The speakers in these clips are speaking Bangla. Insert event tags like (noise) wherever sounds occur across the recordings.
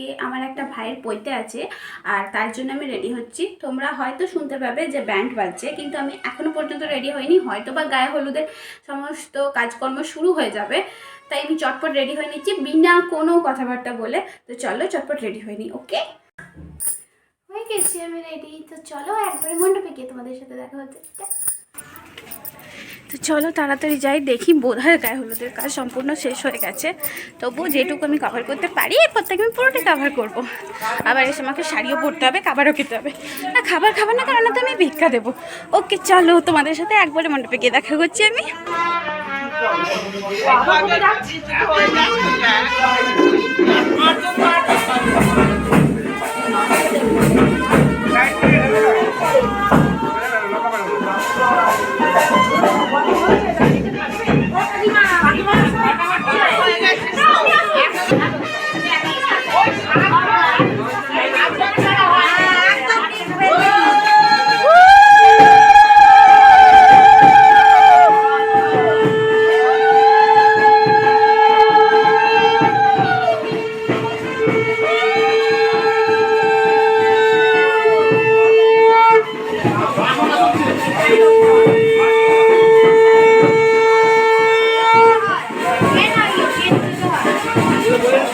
আজকে আমার একটা ভাইয়ের পৈতে আছে আর তার জন্য আমি রেডি হচ্ছি। তোমরা হয়তো শুনতে পাবে যে ব্যান্ড বাজছে, কিন্তু আমি এখনও পর্যন্ত রেডি হইনি। হয়তো বা গায়ে হলুদের সমস্ত কাজকর্ম শুরু হয়ে যাবে, তাই আমি চটপট রেডি হয়ে নিচ্ছি বিনা কোনো কথাবার্তা বলে। তো চলো চটপট রেডি হয়ে নিই ওকে হয়ে গেছি আমি রেডি তো চলো একবারে মণ্ডপে গিয়ে তোমাদের সাথে দেখা হচ্ছে। তো চলো তাড়াতাড়ি যাই, দেখি বোধহয় গায়ে হলুদের কাজ সম্পূর্ণ শেষ হয়ে গেছে। তবুও যেটুকু আমি কভার করতে পারি এরপর থেকে আমি পুরোটাই কভার করব। আবার এসে আমাকে শাড়িও পরতে হবে, খাবারও খেতে হবে। না, খাবার খাবার না, কারণ তো আমি ভিক্ষা দেবো। ওকে, চলো তোমাদের সাথে একবারে মণ্ডপে গিয়ে দেখা করছি আমি। এখন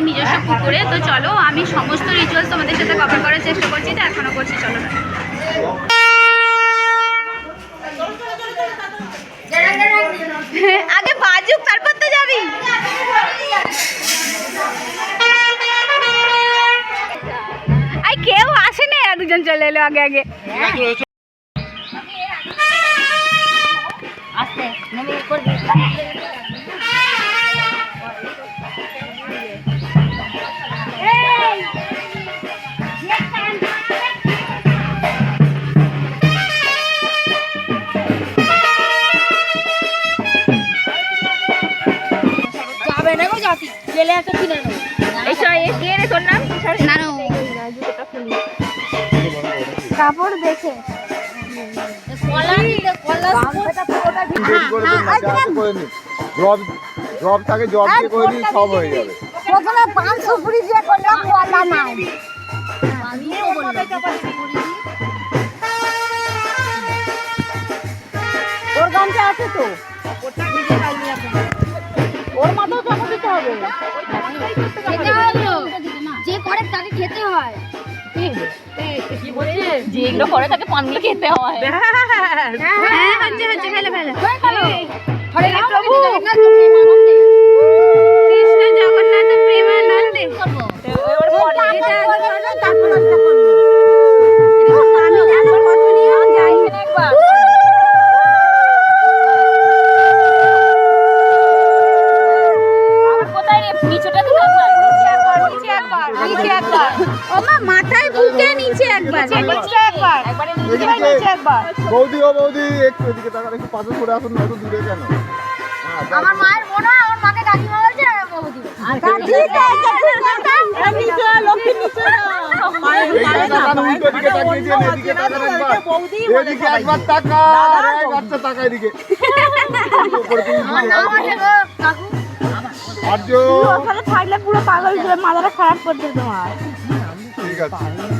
আমাদের নিজস্ব পুকুরে। তো চলো, আমি সমস্ত রিচুয়ালস তোমাদের সাথে কভার করার চেষ্টা করছি, তো এখনও করছি, চলো না। আগে বাজুক, তারপর তো যাবি। আই, কেউ আসে না দুজন চলে এলো আগে আগে। যাবে গেলে একটা কিনে নেব এইসব এ কে রে তোর নাম নানু। কাপড় দেখে। কলা নিলে কলা দেরি করবেন না যা আছে করে নিন জব জব জব দিয়ে করে নিন সব হয়ে যাবে। প্রথমে পান সুপুরি দিয়ে করলাম কলা নাই। ওর গামছা আছে তো? ওর মাথাও হবে। খেতে হলো যে করে তাকে খেতে হয়। যেগুলো করে তাকে পানগুলো খেতে হয়। হ্যাঁ হ্যাঁ হ্যাঁ হ্যাঁ হ্যাঁ। হ্যাঁ হ্যাঁ হ্যাঁ। হ্যাঁ হ্যাঁ হ্যাঁ কৃষ্ণ পাশে সরে আসুন না একটু দূরে কেন? হ্যাঁ, আমার মায়ের মনে হয় আমার মাকে কাকিমা বলছে বৌদি। দিকে। আর্য। থাকলে পুরো পাগল মাথাটা খারাপ করতে তোমার। ঠিক আছে।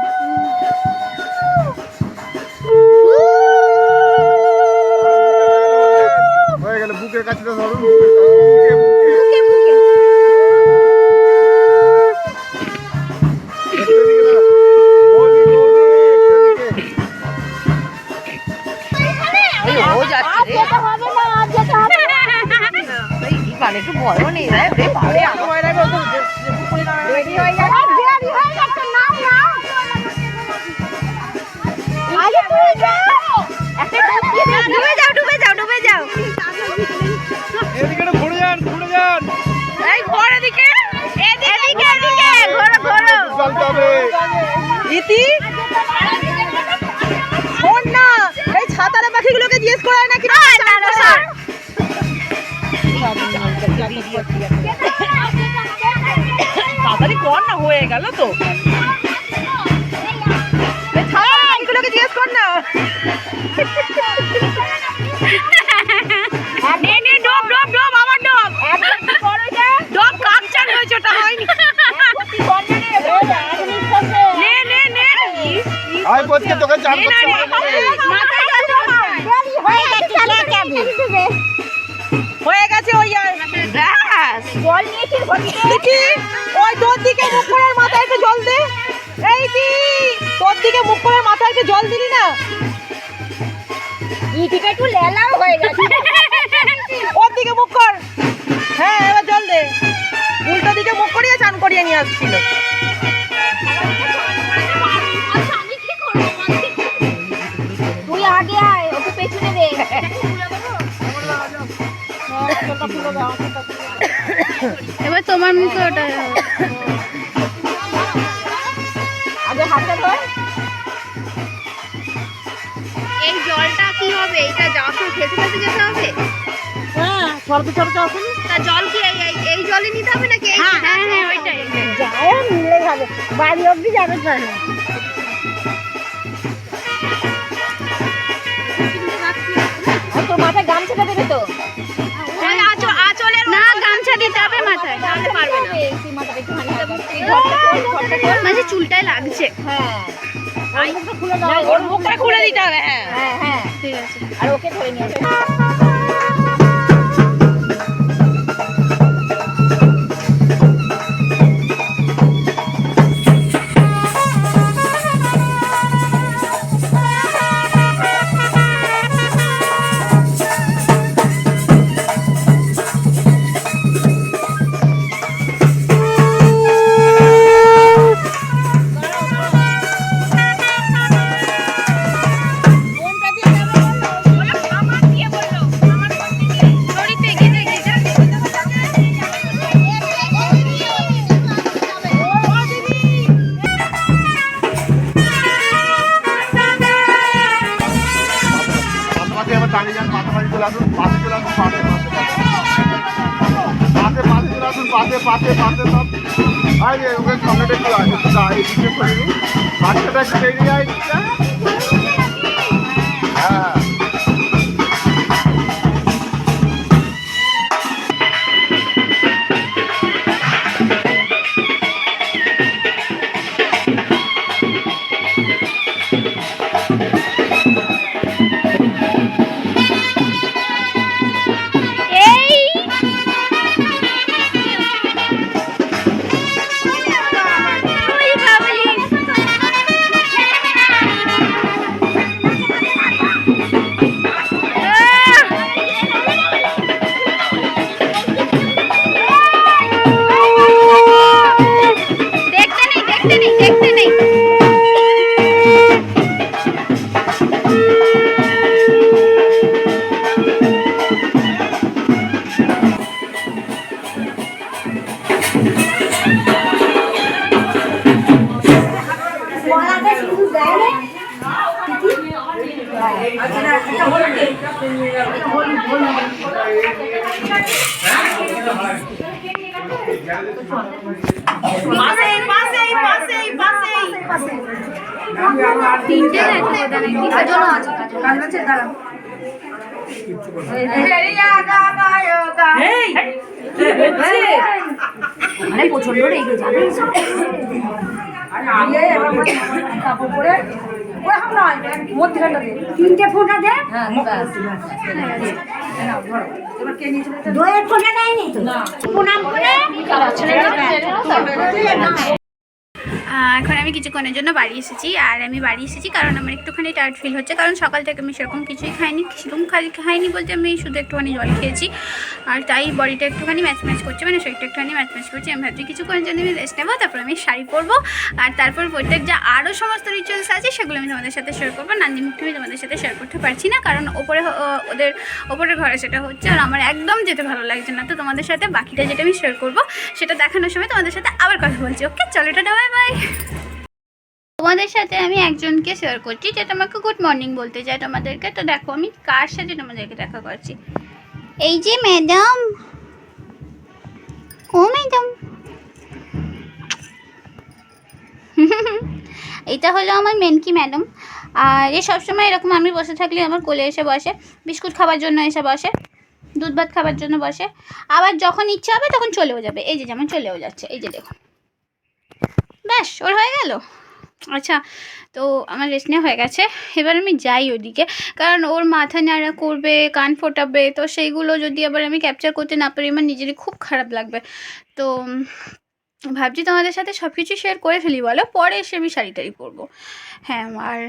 ভয়ও নেই রে আমার ভয় লাগে তো রেডি হয়ে যাচ্ছে রেডি হয়ে যাচ্ছে নাও নাও আগে তুই যাও একটা ডুবে যাও ডুবে যাও ডুবে যাও এদিকে ঘুরে যান ঘুরে যান। এই ঘোর এদিকে এদিকে এদিকে ঘোরো ঘোরো। ইতি? গেল তো? পাখিগুলোকে জিজ্ঞেস কর না। আয় বলছে তোকে চান করতে হয়ে গেছে ওই জল নিয়েছি দেখি। ওই তোর দিকে মুখ করে মাথায় একটু জল দে। এই কি? তোর দিকে মুখ করে মাথায় একটু জল দিলি না? ইটিটা একটু লেলাও হয়ে গেছে। ওর দিকে মুখ কর। হ্যাঁ এবার জল দে। উল্টো দিকে মুখ করিয়ে চান করিয়ে নিয়ে আসছিল। তুই আগে আয় ওকে পেছনে দে। (laughs) এবার তোমার মুখে ওটা এই জলটা কি হবে এটা যখন খেতে খেতে যেতে হবে হ্যাঁ সরতে সরতে আসুন তা জল কি এই এই- জলে নিতে হবে নাকি হ্যাঁ হ্যাঁ হ্যাঁ ওইটাই যায় মিলে যাবে বাড়ি অব্দি যাবে চলে তোর মাথায় গামছাটা দেবে তো মাঝে চুলটায় লাগছে। হ্যাঁ। ওর মুখটা খুলে দিতে হবে হ্যাঁ। হ্যাঁ হ্যাঁ। ঠিক আছে। আর ওকে ধরে নিয়ে চলে আসুন পাশে পাশে পাশে সব আয় রে ওকে সামনেটা একটু আয় একটু দাঁড়া এদিকে করে দিন বাচ্চাটা একটু বেরিয়ে আয় তিনটে দেখো কাজলও আছে কাজল আছে দাঁড়াও নয় প্রচণ্ড দে যাবে তিনটে ফোঁটা দে দইয়ের ফোঁটা দেয়নি প্রণাম করে এখন আমি কিছুক্ষণের জন্য বাড়ি এসেছি, আর আমি বাড়ি এসেছি কারণ আমার একটুখানি টায়ার্ড ফিল হচ্ছে। কারণ সকাল থেকে আমি সেরকম কিছুই খাইনি, সেরকম খাই, খাইনি বলতে আমি শুধু একটুখানি জল খেয়েছি। আর তাই বডিটা একটুখানি ম্যাচ ম্যাচ করছে মানে শরীরটা একটুখানি ম্যাচ ম্যাচ করছে। আমি ভাবছি কিছুক্ষণের জন্য আমি রেস্ট নেব, তারপর আমি শাড়ি পরবো। আর তারপর প্রত্যেক যা আরও সমস্ত রিচুয়ালস আছে, সেগুলো আমি তোমাদের সাথে শেয়ার করব। নান্দি মুখটা আমি তোমাদের সাথে শেয়ার করতে পারছি না, কারণ ওপরে ওদের ওপরের ঘরে সেটা হচ্ছে, আর আমার একদম যেতে ভালো লাগছে না। তো তোমাদের সাথে বাকিটা যেটা আমি শেয়ার করব, সেটা দেখানোর সময় তোমাদের সাথে আবার কথা বলছি। ওকে চলো এটা বাই বাই তোমাদের সাথে আমি একজনকে শেয়ার করছি যে তোমাকে গুড মর্নিং বলতে চাই তোমাদেরকে। তো দেখো, আমি কার সাথে তোমাদেরকে দেখা করছি? এই যে ম্যাডাম ও ম্যাডাম (laughs) এটা হলো আমার মেনকি ম্যাডাম আর এ সবসময় এরকম আমি বসে থাকলে আমার কোলে এসে বসে, বিস্কুট খাবার জন্য এসে বসে, দুধ ভাত খাবার জন্য বসে। আবার যখন ইচ্ছা হবে তখন চলেও যাবে। এই যে যেমন চলেও যাচ্ছে। এই যে দেখুন ব্যাস, ওর হয়ে গেল। আচ্ছা তো আমার রেস্ট নেওয়া হয়ে গেছে। এবার আমি যাই ওদিকে। কারণ ওর মাথা নাড়া করবে, কান ফোটাবে, তো সেইগুলো যদি আবার আমি ক্যাপচার করতে না পারি, আমার নিজেরই খুব খারাপ লাগবে। তো ভাবছি তোমাদের সাথে সব কিছু শেয়ার করে ফেলি, বলো? পরে এসে আমি শাড়ি টাড়ি পরবো। হ্যাঁ আর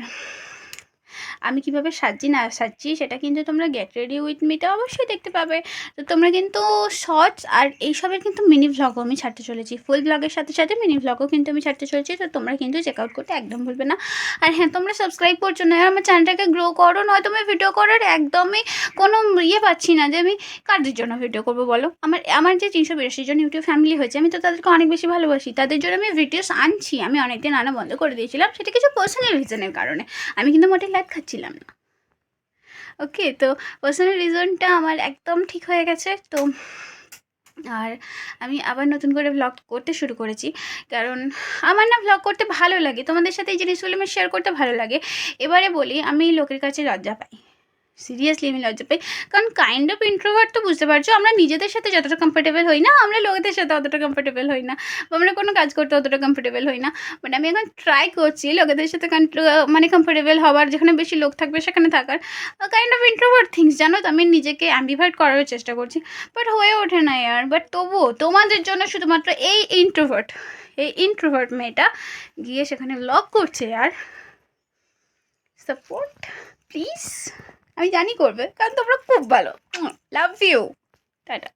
আমি কীভাবে সাজছি না সাজছি সেটা কিন্তু তোমরা গেট রেডি উইথ মিতে অবশ্যই দেখতে পাবে। তো তোমরা কিন্তু শর্টস আর এইসবের কিন্তু মিনি ভ্লগও আমি ছাড়তে চলেছি। ফুল ব্লগের সাথে সাথে মিনি ভ্লগও কিন্তু আমি ছাড়তে চলেছি, তো তোমরা কিন্তু চেক আউট করতে একদম ভুলবে না। আর হ্যাঁ তোমরা সাবস্ক্রাইব করছ না আমার চ্যানেলটাকে গ্রো করো নয় আমি ভিডিও করার একদমই কোনো ইয়ে পাচ্ছি না যে আমি কাদের জন্য ভিডিও করব, বলো। আমার আমার যে তিনশো বিরাশি জন ইউটিউব ফ্যামিলি হয়েছে, আমি তো তাদেরকে অনেক বেশি ভালোবাসি। তাদের জন্য আমি ভিডিওস আনছি, আমি অনেকদিন আনা বন্ধ করে দিয়েছিলাম, সেটা কিছু পার্সোনাল রিজনের কারণে। আমি কিন্তু মোটে লাইট খাচ্ছিলাম না। ওকে তো পার্সোনাল রিজনটা আমার একদম ঠিক হয়ে গেছে, তো আর আমি আবার নতুন করে ভ্লগ করতে শুরু করেছি, কারণ আমার না ভ্লগ করতে ভালো লাগে। তোমাদের সাথে এই জিনিসগুলো আমি শেয়ার করতে ভালো লাগে। এবারে বলি, আমি লোকের কাছে লজ্জা পাই। সিরিয়াসলি আমি লজ্জা পাই। কারণ কাইন্ড অফ ইন্ট্রোভার্ট তো বুঝতে পারছ, আমরা নিজেদের সাথে যতটা কমফোর্টেবল হই না, আমরা লোকেদের সাথে অতটা কমফোর্টেবল হই না, বা আমরা কোনো কাজ করতে অতটা কমফোর্টেবল হই না। বাট আমি এখন ট্রাই করছি লোকেদের সাথে মানে কমফোর্টেবল হওয়ার, যেখানে বেশি লোক থাকবে সেখানে থাকার। কাইন্ড অফ ইন্ট্রোভার্ট থিংস জানো তো, আমি নিজেকে অ্যাম্বিভার্ট করার চেষ্টা করছি। বাট হয়ে ওঠে না ইয়ার বাট তবুও তোমাদের জন্য শুধুমাত্র এই ইন্ট্রোভার্ট এই ইন্ট্রোভার্ট মেয়েটা গিয়ে সেখানে ব্লগ করছে আর সাপোর্ট প্লিজ আমি জানি করবে কারণ তোমরা খুব ভালো। লাভ ইউ টাটা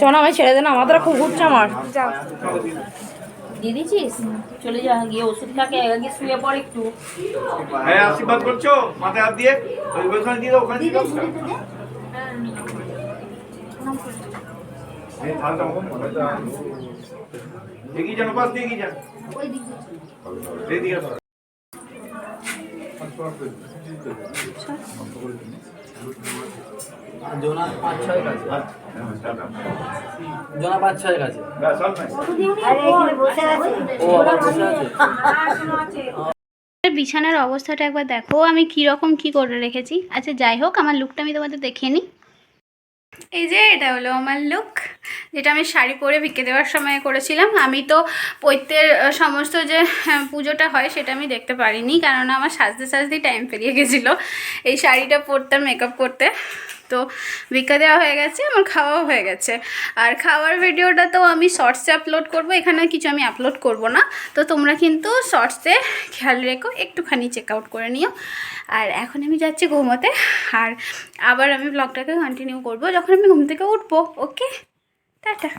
চল আমায় ছেড়ে দে না মাথাটা খুব ঘুরছে আমার। দিয়ে দিয়েছিস চলে যা গিয়ে ওষুধ খাকে আগে শুয়ে পড় একটু। হ্যাঁ আশীর্বাদ করছ? মাথায় হাত দিয়ে? ওখানে দিয়ে দাও ওখানে দিয়ে দাও। এই থালটা ওখানে ওটা এগিয়ে যান পাশ দিয়ে যান এই দিকে ধরো। জোনা পাঁচ ছয় কাছে। হ্যাঁ, জোনা পাঁচ ছয় কাছে। ব্যাস, আর নাই। ও আবার বসে আছে। বিছানার অবস্থাটা একবার দেখো আমি কি রকম কি করে রেখেছি। আচ্ছা যাই হোক আমার লুকটা আমি তোমাদের দেখিয়ে নিই। এই যে এটা হলো আমার লুক যেটা আমি শাড়ি পরে ভিক্ষে দেওয়ার সময় করেছিলাম। আমি তো পৈত্যের সমস্ত যে হ্যাঁ, পুজোটা হয় সেটা আমি দেখতে পারিনি কারণ আমার সাজতে সাজতেই টাইম পেরিয়ে গেছিল। এই শাড়িটা পরতাম মেকআপ করতে। তো ভিক্ষা দেওয়া হয়ে গেছে, আমার খাওয়াও হয়ে গেছে। আর খাওয়ার ভিডিওটা তো আমি শর্টসে আপলোড করব, এখানে কিছু আমি আপলোড করব না। তো তোমরা কিন্তু শর্টসে খেয়াল রেখো, একটুখানি চেক আউট করে নিও। আর এখন আমি যাচ্ছি ঘুমোতে, আর আবার আমি ব্লগটাকে কন্টিনিউ করব, যখন আমি ঘুম থেকে উঠবো ওকে টাটা।